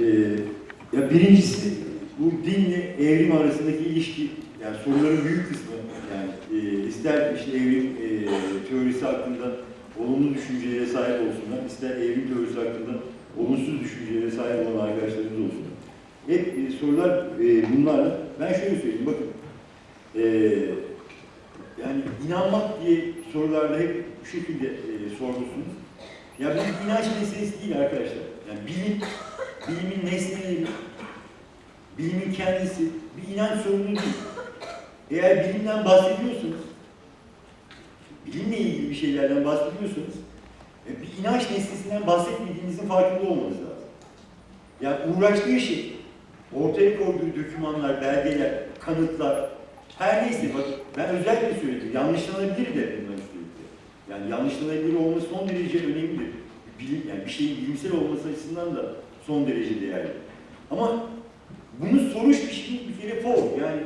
Ee, ya birincisi bu dinle evrim arasındaki ilişki, yani soruların büyük kısmı yani e, ister işte evrim e, teorisi hakkında olumlu düşüncelere sahip olsunlar, ister evrim teorisi hakkında olumsuz düşüncelere sahip olan arkadaşlarımız olsunlar. Hep e, sorular e, bunlarla. Ben şöyle söyleyeyim, bakın. E, yani inanmak diye sorularda hep bu şekilde e, sormuşsunuz. Ya bir inanç meselesi değil arkadaşlar. Yani bilim, bilimin nesneleri, bilimin kendisi bir inanç sorunu değil. Eğer bilimden bahsediyorsanız, bilimle ilgili bir şeylerden bahsediyorsanız, e, bir inanç nesnesinden bahsetmediğinizin farkında olmanız lazım. Yani uğraştığı şey, ortaya koyduğu dokümanlar, belgeler, kanıtlar, her neyse bak ben özellikle söyledim, yanlışlanabilir de bunların sürekli. Yani yanlışlanabilir olması son derece önemlidir. Bilim, yani bir şeyin bilimsel olması açısından da son derece değerli. Ama bunu soruş bir şey bir kere for. Yani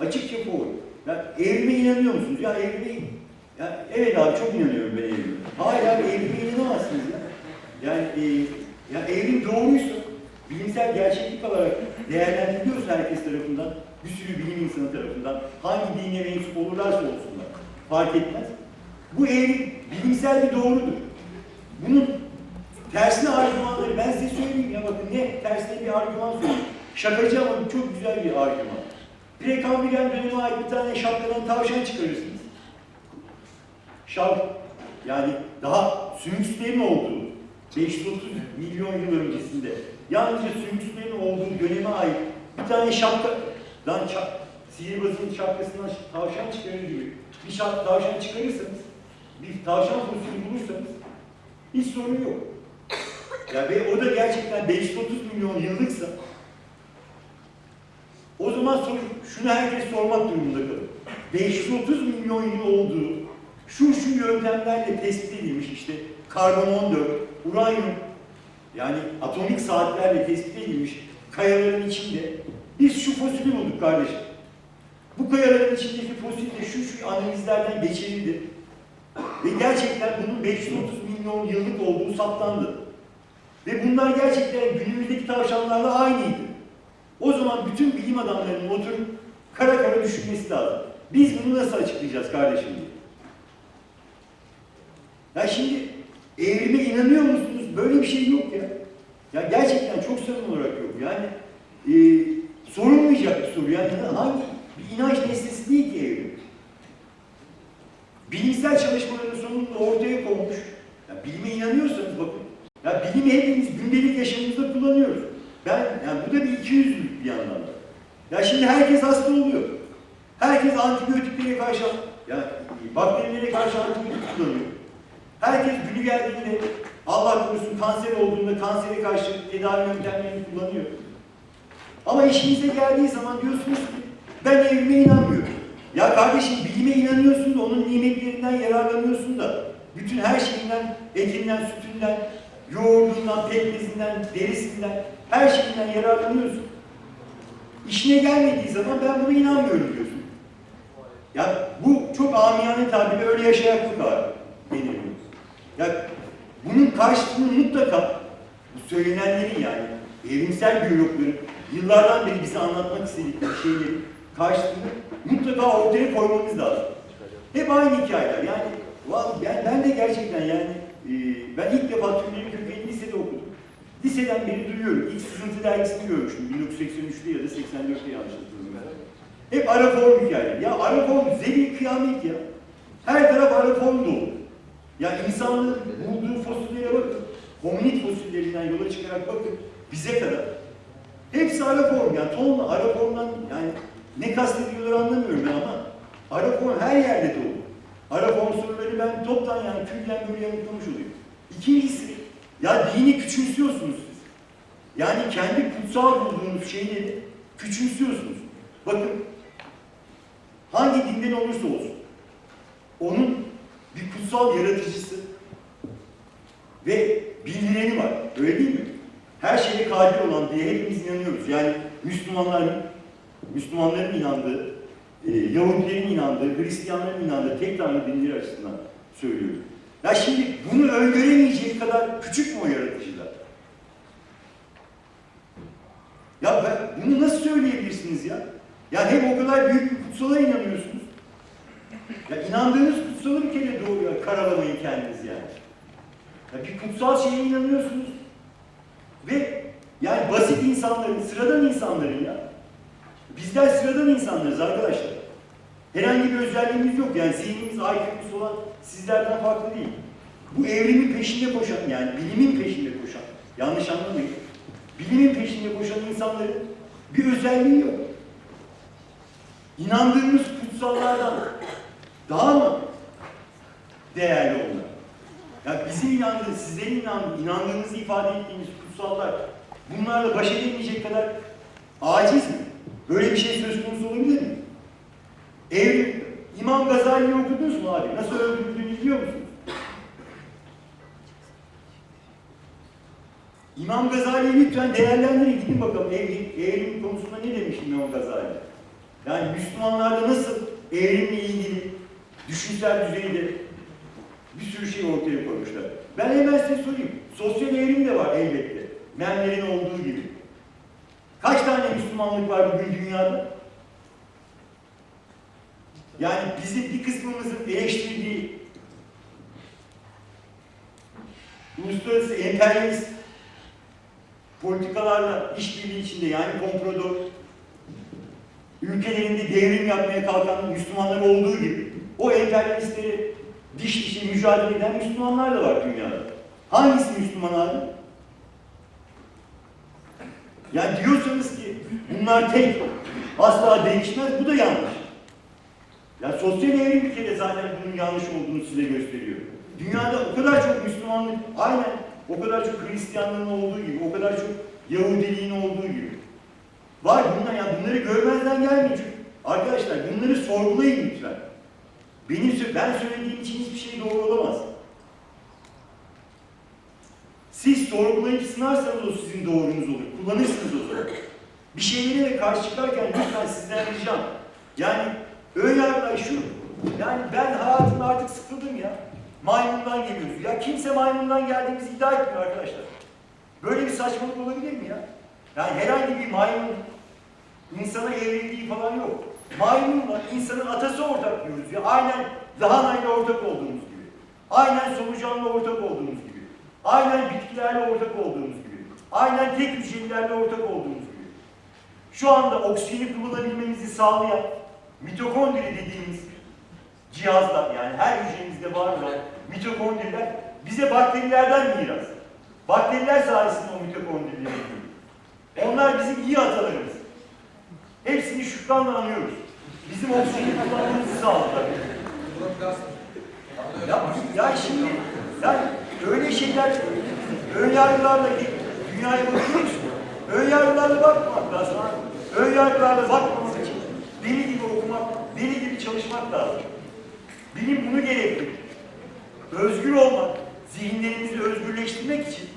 açıkça for. Ya evrime inanıyor musunuz? Ya evrime ya evet abi çok inanıyorum ben evrime. Hayır abi evrime inanamazsınız ya. Yani e, ya evrim doğruysa bilimsel gerçeklik olarak değerlendiriliyorsa herkes tarafından, bir sürü bilim insanı tarafından, hangi dine mensup olurlarsa olsunlar, fark etmez. Bu evrim bilimsel bir doğrudur. Bunun tersine argümanları, ben size söyleyeyim ya bakın ne tersine bir argüman söyleyeyim. Şakacı ama çok güzel bir argüman. Prekambriyen döneme ait bir tane şapkadan tavşan çıkarırsınız. Şap, yani daha sümükslerin olduğu, 530 milyon yıl öncesinde yalnızca sümükslerin olduğu döneme ait bir tane şapkadan şap, sihirbazın şapkasından tavşan çıkarır gibi bir şap, tavşan çıkarırsanız, bir tavşan fosilini bulursanız hiç sorun yok. Ya ve o da gerçekten 530 milyon yıllıksa o zaman soru, şunu herkes sormak durumunda kalır. 530 milyon yıl olduğu şu şu yöntemlerle tespit edilmiş işte karbon 14, uranyum yani atomik saatlerle tespit edilmiş kayaların içinde biz şu fosili bulduk kardeşim. Bu kayaların içindeki fosil de şu şu analizlerden geçirildi. Ve gerçekten bunun 530 milyon yıllık olduğu saptandı. Ve bunlar gerçekten günümüzdeki tavşanlarla aynıydı. O zaman bütün bilim adamlarının oturup kara kara düşünmesi lazım. Biz bunu nasıl açıklayacağız kardeşim diye. Ya şimdi evrime inanıyor musunuz? Böyle bir şey yok ya. Ya gerçekten çok samimi olarak yok. Yani e, sorulmayacak bir soru. Yani hangi bir inanç nesnesi değil ki evrim. Bilimsel çalışmaların sonunda ortaya konmuş. Ya bilime inanıyorsanız bakın. Ya bilimi hepimiz gündelik yaşamımızda kullanıyoruz. Ben, yani bu da bir iki yüzlülük bir yandan da. Ya şimdi herkes hasta oluyor. Herkes antibiyotiklere karşı, ya bakterilere karşı antibiyotik kullanıyor. Herkes günü geldiğinde Allah korusun kanser olduğunda kansere karşı tedavi yöntemlerini kullanıyor. Ama işinize geldiği zaman diyorsunuz ki ben evrime inanmıyorum. Ya kardeşim bilime inanıyorsun da onun nimetlerinden yararlanıyorsun da bütün her şeyinden, etinden, sütünden, yoğurdundan, pekmezinden, derisinden, her şeyinden yararlanıyorsun. İşine gelmediği zaman ben buna inanmıyorum diyorsun. Ya bu çok amiyane tabirle öyle yaşayaklık var denir. Ya bunun karşılığını mutlaka bu söylenenlerin yani evrimsel biyologların yıllardan beri bize anlatmak istedikleri şeyleri karşılığını mutlaka ortaya koymamız lazım. Hep aynı hikayeler yani ben, ben de gerçekten yani e, ben ilk defa Türklerin kökeni lisede okudum. Liseden beri duyuyorum. İlk sızıntı dergisini görmüştüm 1983'te ya da 84'te yanlış hatırlamıyorum. Hep ara form hikayeler. Ya ara form zebil kıyamet ya. Her taraf ara form dolu. Ya insanlığın bulduğu fosillere bakın. Hominid fosillerinden yola çıkarak bakın. Bize kadar. Hepsi ara form. Yani tonla ara formdan yani ne kastediyorlar anlamıyorum ben ama ara form her yerde dolu. Ara form soruları ben toptan yani külden böyle yanıtlamış olayım. İkincisi ya dini küçümsüyorsunuz siz. Yani kendi kutsal bulduğunuz şeyleri küçümsüyorsunuz. Bakın hangi dinden olursa olsun onun bir kutsal yaratıcısı ve bildireni var. Öyle değil mi? Her şeye kadir olan diye hepimiz inanıyoruz. Yani Müslümanların, Müslümanların inandığı, e, Yahudilerin inandığı, Hristiyanların inandığı tek tanrı dinleri açısından söylüyorum. Ya şimdi bunu öngöremeyecek kadar küçük mü o yaratıcılar? bunu nasıl söyleyebilirsiniz ya? Ya hem o kadar büyük bir kutsala inanıyorsunuz. Ya inandığınız kutsalı bir kere doğru ya, karalamayın kendiniz yani. Ya bir kutsal şeye inanıyorsunuz. Ve yani basit insanların, sıradan insanların ya. Bizler sıradan insanlarız arkadaşlar. Herhangi bir özelliğimiz yok. Yani zihnimiz, IQ'muz olan sizlerden farklı değil. Bu evrimin peşinde koşan, yani bilimin peşinde koşan, yanlış anlamayın. Bilimin peşinde koşan insanların bir özelliği yok. İnandığımız kutsallardan daha mı değerli onlar? Ya bizim inandığımız, sizlerin inandığınız, inandığınızı ifade ettiğiniz kutsallar bunlarla baş edemeyecek kadar aciz mi? Böyle bir şey söz konusu olabilir mi? Evrim, İmam Gazali'yi okudunuz mu abi? Nasıl öldürüldüğünü biliyor musunuz? İmam Gazali'yi lütfen değerlendirin. Gidin bakalım evrim, evrim konusunda ne demiş İmam Gazali? Yani Müslümanlarda nasıl evrimle ilgili düşünsel düzeyde bir sürü şey ortaya koymuşlar. Ben hemen size sorayım. Sosyal evrim de var elbette. Memlerin olduğu gibi. Kaç tane Müslümanlık var bugün dünyada? Yani bizi bir kısmımızın eleştirdiği uluslararası emperyalist politikalarla işbirliği içinde yani komplodo ülkelerinde devrim yapmaya kalkan Müslümanlar olduğu gibi o emperyalistleri diş dişe mücadele eden Müslümanlar da var dünyada. Hangisi Müslüman abi? Yani diyorsanız ki bunlar tek, asla değişmez, bu da yanlış. Ya sosyal evrim bir kere zaten bunun yanlış olduğunu size gösteriyor. Dünyada o kadar çok Müslümanlık, aynen o kadar çok Hristiyanlığın olduğu gibi, o kadar çok Yahudiliğin olduğu gibi. Var bunlar ya bunları görmezden gelmeyin. Arkadaşlar bunları sorgulayın lütfen. Benim ben söylediğim için hiçbir şey doğru olamaz. Siz sorgulayıp sınarsanız o sizin doğrunuz olur. Kullanırsınız o zaman. Bir şeylere karşı çıkarken lütfen sizden ricam. Yani ön yargılar şu. Yani ben hayatımda artık sıkıldım ya. Maymundan geliyoruz. Ya kimse maymundan geldiğimizi iddia etmiyor arkadaşlar. Böyle bir saçmalık olabilir mi ya? Yani herhangi bir maymun insana evrildiği falan yok. Maymunla insanın atası ortak diyoruz ya. Aynen lahanayla ortak olduğumuz gibi. Aynen solucanla ortak olduğumuz gibi. Aynen bitkilerle ortak olduğumuz gibi. Aynen tek hücrelilerle ortak olduğumuz gibi. Şu anda oksijeni kullanabilmemizi sağlayan mitokondri dediğimiz cihazlar yani her hücremizde var olan mitokondriler bize bakterilerden miras. Bakteriler sayesinde o mitokondrileri. Onlar bizim iyi atalarımız. Hepsini şükranla anıyoruz. Bizim oksijeni kullanmamızı sağladılar. Ya, ya şimdi yani öyle şeyler ön yargılarla dünyaya bakıyoruz. Ön yargılarla bakmamak lazım. abi. Ön yargılarla bakmamak için deli gibi okumak, deli gibi çalışmak lazım. Bilim bunu gerektirir. Özgür olmak, zihinlerimizi özgürleştirmek için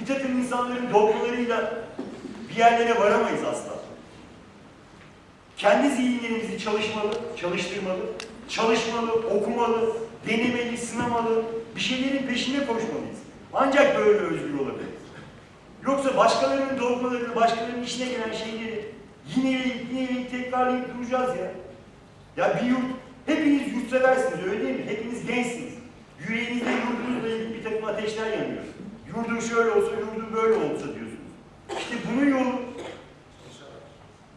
bir takım insanların dogmalarıyla bir yerlere varamayız asla. Kendi zihinlerimizi çalışmalı, çalıştırmalı, çalışmalı, okumalı, denemeli, sınamalı, bir şeylerin peşinde koşmalıyız. Ancak böyle özgür olabiliriz. Yoksa başkalarının dogmalarını, başkalarının işine gelen şeyleri yineleyip yineleyip tekrarlayıp duracağız ya. Ya bir yurt, hepiniz yurtseversiniz öyle değil mi? Hepiniz gençsiniz. Yüreğinizde yurdunuzla ilgili bir takım ateşler yanıyor. Yurdum şöyle olsa, yurdum böyle olsa diyorsunuz. İşte bunun yolu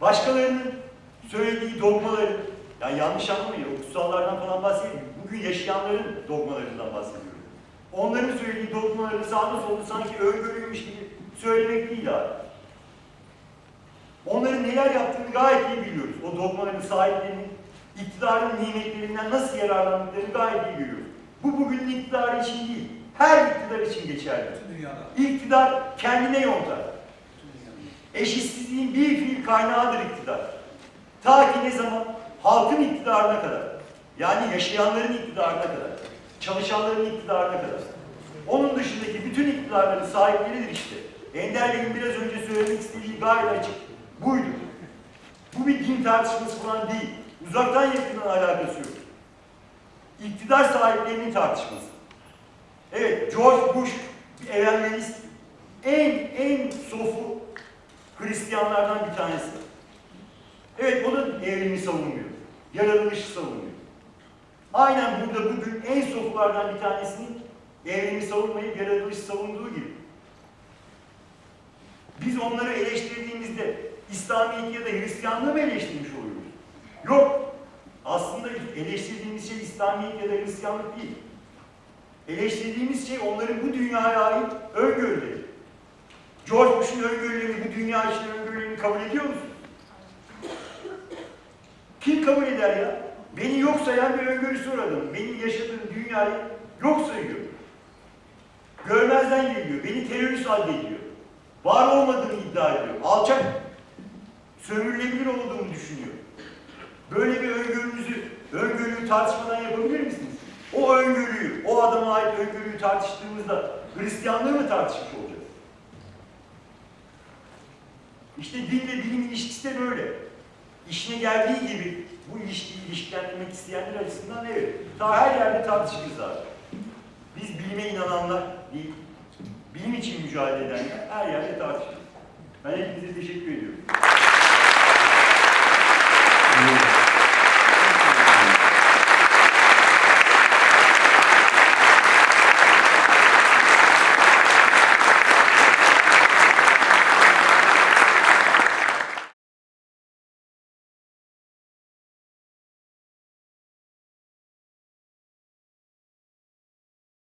başkalarının söylediği dogmaları, yani yanlış anlamayın, o kutsallardan falan bahsetmiyorum. Bugün yaşayanların dogmalarından bahsediyorum. Onların söylediği dogmaları sağda solda sanki öngörüymüş gibi söylemek değil abi. Onların neler yaptığını gayet iyi biliyoruz. O dogmaların sahiplerinin iktidarın nimetlerinden nasıl yararlandıklarını gayet iyi biliyoruz. Bu bugünün iktidarı için değil, her iktidar için geçerli. İktidar kendine yontar. Eşitsizliğin bir fiil kaynağıdır iktidar. Ta ki ne zaman? Halkın iktidarına kadar. Yani yaşayanların iktidarına kadar. Çalışanların iktidarına kadar. Onun dışındaki bütün iktidarların sahipleridir işte. Ender Bey'in biraz önce söylemek istediği gayet açık. Buydu. Bu bir din tartışması falan değil. Uzaktan yakından alakası yok. İktidar sahiplerinin tartışması. Evet, George Bush bir evangelist. En, en sofu Hristiyanlardan bir tanesi. Evet o da evrimi savunmuyor. Yaratılışı savunuyor. Aynen burada bugün en soflardan bir tanesinin evrimi savunmayıp yaratılışı savunduğu gibi. Biz onları eleştirdiğimizde İslamiyet ya da Hristiyanlığı mı eleştirmiş oluyoruz? Yok. Aslında eleştirdiğimiz şey İslamiyet ya da Hristiyanlık değil. Eleştirdiğimiz şey onların bu dünyaya ait öngörüleri. George Bush'un öngörülerini, bu dünya için öngörülerini kabul ediyor musun? Kim kabul eder ya? Beni yok sayan bir öngörüsü adamın. Benim yaşadığım dünyayı yok sayıyor. Görmezden geliyor. Beni terörist addediyor. Var olmadığını iddia ediyor. Alçak, sömürülebilir olduğumu düşünüyor. Böyle bir öngörünüzü, öngörüyü tartışmadan yapabilir misiniz? O öngörüyü, o adama ait öngörüyü tartıştığımızda Hristiyanlığı mı tartışmış olacağız? İşte din ve bilim ilişkisi de böyle. İşine geldiği gibi bu ilişkiyi ilişkilendirmek isteyenler açısından evet. Ta her yerde tartışırız abi. Biz bilime inananlar değil, bilim için mücadele edenler her yerde tartışırız. Ben hepinize teşekkür ediyorum.